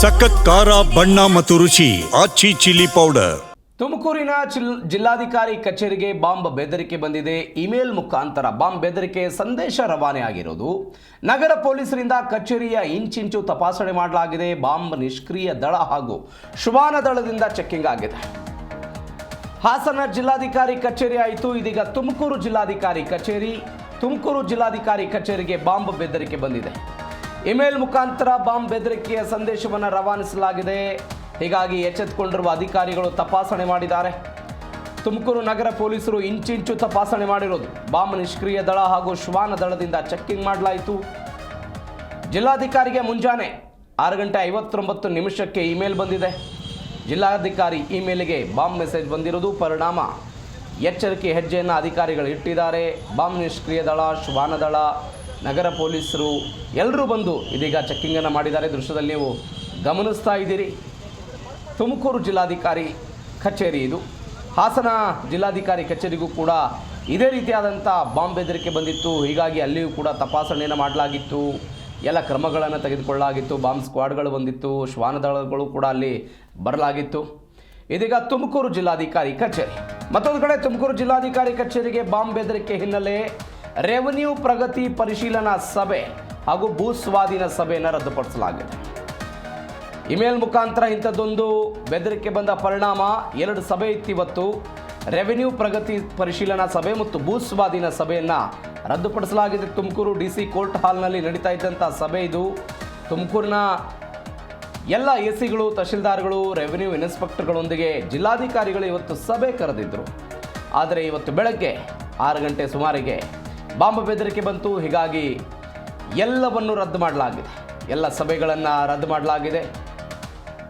ಸಖತ್ ಖಾರ, ಬಣ್ಣ ಮತ್ತು ರುಚಿ, ಆಚಿ ಚಿಲ್ಲಿ ಪೌಡರ್. ತುಮಕೂರಿನ ಚಿಲ್- ಜಿಲ್ಲಾಧಿಕಾರಿ ಕಚೇರಿಗೆ ಬಾಂಬ್ ಬೆದರಿಕೆ ಬಂದಿದೆ. ಇಮೇಲ್ ಮುಖಾಂತರ ಬಾಂಬ್ ಬೆದರಿಕೆ ಸಂದೇಶ ರವಾನೆ ಆಗಿರೋದು. ನಗರ ಪೊಲೀಸರಿಂದ ಕಚೇರಿಯ ಇಂಚಿಂಚು ತಪಾಸಣೆ ಮಾಡಲಾಗಿದೆ. ಬಾಂಬ್ ನಿಷ್ಕ್ರಿಯ ದಳ ಹಾಗೂ ಶುಭಾನ ದಳದಿಂದ ಚೆಕ್ಕಿಂಗ್ ಆಗಿದೆ. ಹಾಸನ ಜಿಲ್ಲಾಧಿಕಾರಿ ಕಚೇರಿ ಆಯಿತು. ಇದೀಗ ತುಮಕೂರು ಜಿಲ್ಲಾಧಿಕಾರಿ ಕಚೇರಿ ತುಮಕೂರು ಜಿಲ್ಲಾಧಿಕಾರಿ ಕಚೇರಿಗೆ ಬಾಂಬ್ ಬೆದರಿಕೆ ಬಂದಿದೆ. ಇಮೇಲ್ ಮುಖಾಂತರ ಬಾಂಬ್ ಬೆದರಿಕೆಯ ಸಂದೇಶವನ್ನು ರವಾನಿಸಲಾಗಿದೆ. ಹೀಗಾಗಿ ಎಚ್ಚೆತ್ತುಕೊಂಡಿರುವ ಅಧಿಕಾರಿಗಳು ತಪಾಸಣೆ ಮಾಡಿದ್ದಾರೆ. ತುಮಕೂರು ನಗರ ಪೊಲೀಸರು ಇಂಚಿಂಚು ತಪಾಸಣೆ ಮಾಡಿರೋದು ಬಾಂಬ್ ನಿಷ್ಕ್ರಿಯ ದಳ ಹಾಗೂ ಶ್ವಾನ ದಳದಿಂದ ಚೆಕ್ಕಿಂಗ್ ಮಾಡಲಾಯಿತು. ಜಿಲ್ಲಾಧಿಕಾರಿಗೆ ಮುಂಜಾನೆ ಆರು ಗಂಟೆ ಐವತ್ತೊಂಬತ್ತು ನಿಮಿಷಕ್ಕೆ ಇಮೇಲ್ ಬಂದಿದೆ. ಜಿಲ್ಲಾಧಿಕಾರಿ ಇಮೇಲ್ಗೆ ಬಾಂಬ್ ಮೆಸೇಜ್ ಬಂದಿರುವುದು ಪರಿಣಾಮ. ಎಚ್ಚರಿಕೆ ಹೆಜ್ಜೆಯನ್ನು ಅಧಿಕಾರಿಗಳು ಇಟ್ಟಿದ್ದಾರೆ. ಬಾಂಬ್ ನಿಷ್ಕ್ರಿಯ ದಳ, ಶ್ವಾನ ದಳ ನಗರ ಪೊಲೀಸರು ಎಲ್ಲರೂ ಬಂದು ಇದೀಗ ಚೆಕ್ಕಿಂಗನ್ನು ಮಾಡಿದ್ದಾರೆ. ದೃಶ್ಯದಲ್ಲಿ ನೀವು ಗಮನಿಸ್ತಾ ಇದ್ದೀರಿ. ತುಮಕೂರು ಜಿಲ್ಲಾಧಿಕಾರಿ ಕಚೇರಿ ಇದು. ಹಾಸನ ಜಿಲ್ಲಾಧಿಕಾರಿ ಕಚೇರಿಗೂ ಕೂಡ ಇದೇ ರೀತಿಯಾದಂಥ ಬಾಂಬ್ ಬೆದರಿಕೆ ಬಂದಿತ್ತು. ಹೀಗಾಗಿ ಅಲ್ಲಿಯೂ ಕೂಡ ತಪಾಸಣೆಯನ್ನು ಮಾಡಲಾಗಿತ್ತು. ಎಲ್ಲ ಕ್ರಮಗಳನ್ನು ತೆಗೆದುಕೊಳ್ಳಲಾಗಿತ್ತು. ಬಾಂಬ್ ಸ್ಕ್ವಾಡ್ಗಳು ಬಂದಿತ್ತು. ಶ್ವಾನದಳಗಳು ಕೂಡ ಅಲ್ಲಿ ಬರಲಾಗಿತ್ತು. ಇದೀಗ ತುಮಕೂರು ಜಿಲ್ಲಾಧಿಕಾರಿ ಕಚೇರಿ. ಮತ್ತೊಂದು ಕಡೆ ತುಮಕೂರು ಜಿಲ್ಲಾಧಿಕಾರಿ ಕಚೇರಿಗೆ ಬಾಂಬ್ ಬೆದರಿಕೆ ಹಿನ್ನೆಲೆ ರೆವೆನ್ಯೂ ಪ್ರಗತಿ ಪರಿಶೀಲನಾ ಸಭೆ ಹಾಗೂ ಭೂ ಸ್ವಾಧೀನ ಸಭೆಯನ್ನು ರದ್ದುಪಡಿಸಲಾಗಿದೆ. ಇಮೇಲ್ ಮುಖಾಂತರ ಇಂಥದ್ದೊಂದು ಬೆದರಿಕೆ ಬಂದ ಪರಿಣಾಮ, ಎರಡು ಸಭೆ ಇತ್ತಿವತ್ತು ರೆವೆನ್ಯೂ ಪ್ರಗತಿ ಪರಿಶೀಲನಾ ಸಭೆ ಮತ್ತು ಭೂ ಸ್ವಾಧೀನ ಸಭೆಯನ್ನು ರದ್ದುಪಡಿಸಲಾಗಿದೆ. ತುಮಕೂರು ಡಿ ಸಿ ಕೋರ್ಟ್ ಹಾಲ್ನಲ್ಲಿ ನಡೀತಾ ಇದ್ದಂಥ ಸಭೆ ಇದು. ತುಮಕೂರಿನ ಎಲ್ಲ ಎ ಸಿಗಳು ತಹಶೀಲ್ದಾರ್ಗಳು, ರೆವೆನ್ಯೂ ಇನ್ಸ್ಪೆಕ್ಟರ್ಗಳೊಂದಿಗೆ ಜಿಲ್ಲಾಧಿಕಾರಿಗಳು ಇವತ್ತು ಸಭೆ ಕರೆದಿದ್ದರು ಆದರೆ ಇವತ್ತು ಬೆಳಗ್ಗೆ ಆರು ಗಂಟೆ ಸುಮಾರಿಗೆ ಬಾಂಬ್ ಬೆದರಿಕೆ ಬಂತು. ಹೀಗಾಗಿ ಎಲ್ಲವನ್ನು ರದ್ದು ಮಾಡಲಾಗಿದೆ. ಎಲ್ಲ ಸಭೆಗಳನ್ನು ರದ್ದು ಮಾಡಲಾಗಿದೆ.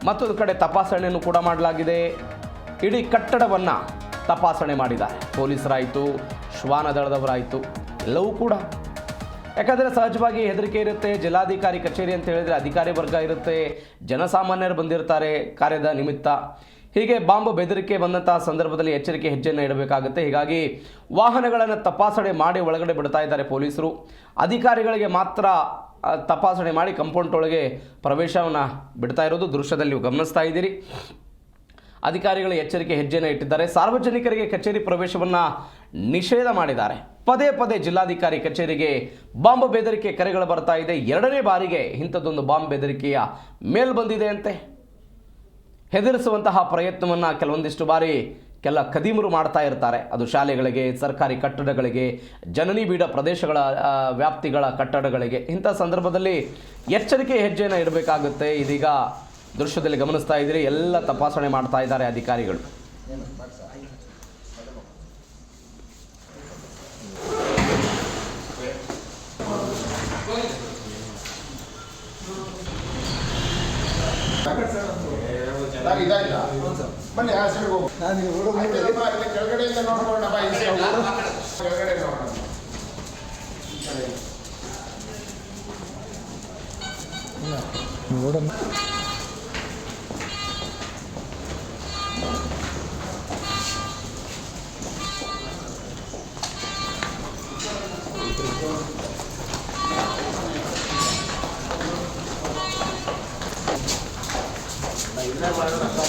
ಮತ್ತೊಂದು ಕಡೆ ತಪಾಸಣೆಯನ್ನು ಕೂಡ ಮಾಡಲಾಗಿದೆ. ಇಡೀ ಕಟ್ಟಡವನ್ನು ತಪಾಸಣೆ ಮಾಡಿದ್ದಾರೆ. ಪೊಲೀಸರಾಯಿತು ಶ್ವಾನ ದಳದವರಾಯಿತು ಎಲ್ಲವೂ ಕೂಡ. ಯಾಕಂದರೆ ಸಹಜವಾಗಿ ಹೆದರಿಕೆ ಇರುತ್ತೆ. ಜಿಲ್ಲಾಧಿಕಾರಿ ಕಚೇರಿ ಅಂತ ಹೇಳಿದರೆ ಅಧಿಕಾರಿ ವರ್ಗ ಇರುತ್ತೆ. ಜನಸಾಮಾನ್ಯರು ಬಂದಿರ್ತಾರೆ ಕಾರ್ಯದ ನಿಮಿತ್ತ. ಹೀಗೆ ಬಾಂಬ್ ಬೆದರಿಕೆ ಬಂದಂತಹ ಸಂದರ್ಭದಲ್ಲಿ ಎಚ್ಚರಿಕೆ ಹೆಜ್ಜೆಯನ್ನು ಇಡಬೇಕಾಗುತ್ತೆ. ಹೀಗಾಗಿ ವಾಹನಗಳನ್ನು ತಪಾಸಣೆ ಮಾಡಿ ಒಳಗಡೆ ಬಿಡ್ತಾ ಇದ್ದಾರೆ ಪೊಲೀಸರು. ಅಧಿಕಾರಿಗಳಿಗೆ ಮಾತ್ರ ತಪಾಸಣೆ ಮಾಡಿ ಕಂಪೌಂಡ್ ಒಳಗೆ ಪ್ರವೇಶವನ್ನು ಬಿಡ್ತಾ ಇರೋದು ದೃಶ್ಯದಲ್ಲಿ ಗಮನಿಸ್ತಾ ಇದ್ದೀರಿ. ಅಧಿಕಾರಿಗಳು ಎಚ್ಚರಿಕೆ ಹೆಜ್ಜೆಯನ್ನು ಇಟ್ಟಿದ್ದಾರೆ. ಸಾರ್ವಜನಿಕರಿಗೆ ಕಚೇರಿ ಪ್ರವೇಶವನ್ನು ನಿಷೇಧ ಮಾಡಿದ್ದಾರೆ. ಪದೇ ಪದೇ ಜಿಲ್ಲಾಧಿಕಾರಿ ಕಚೇರಿಗೆ ಬಾಂಬ್ ಬೆದರಿಕೆ ಕರೆಗಳು ಬರ್ತಾ ಇದೆ. ಎರಡನೇ ಬಾರಿಗೆ ಇಂಥದ್ದೊಂದು ಬಾಂಬ್ ಬೆದರಿಕೆಯ ಮೇಲ್ ಬಂದಿದೆ ಅಂತೆ ಹೆದರಿಸುವಂತಹ ಪ್ರಯತ್ನವನ್ನು ಕೆಲವೊಂದಿಷ್ಟು ಬಾರಿ ಕೆಲ ಕದೀಮರು ಮಾಡ್ತಾ ಇರ್ತಾರೆ. ಅದು ಶಾಲೆಗಳಿಗೆ, ಸರ್ಕಾರಿ ಕಟ್ಟಡಗಳಿಗೆ, ಜನನಿ ಬೀಡ ಪ್ರದೇಶಗಳ ವ್ಯಾಪ್ತಿಗಳ ಕಟ್ಟಡಗಳಿಗೆ. ಇಂಥ ಸಂದರ್ಭದಲ್ಲಿ ಎಚ್ಚರಿಕೆ ಹೆಜ್ಜೆಯನ್ನು ಇಡಬೇಕಾಗುತ್ತೆ. ಇದೀಗ ದೃಶ್ಯದಲ್ಲಿ ಗಮನಿಸ್ತಾ ಇದ್ದೀರಿ. ಎಲ್ಲ ತಪಾಸಣೆ ಮಾಡ್ತಾ ಇದ್ದಾರೆ ಅಧಿಕಾರಿಗಳು. ನಾನು ಇದಾಗಿಲ್ಲ. ಬನ್ನಿ ಆ ಸೈಡ್ ಹೋಗು. ನಾನು ಇಲ್ಲಿ ಕೆಳಗಡೆಯಿಂದ ನೋಡ್ಕೊಳ್ಳೋಣ ಬಾ, ಈ. ಕೆಳಗಡೆ ನೋಡೋಣ. ನೋಡೋಣ. 在玩了。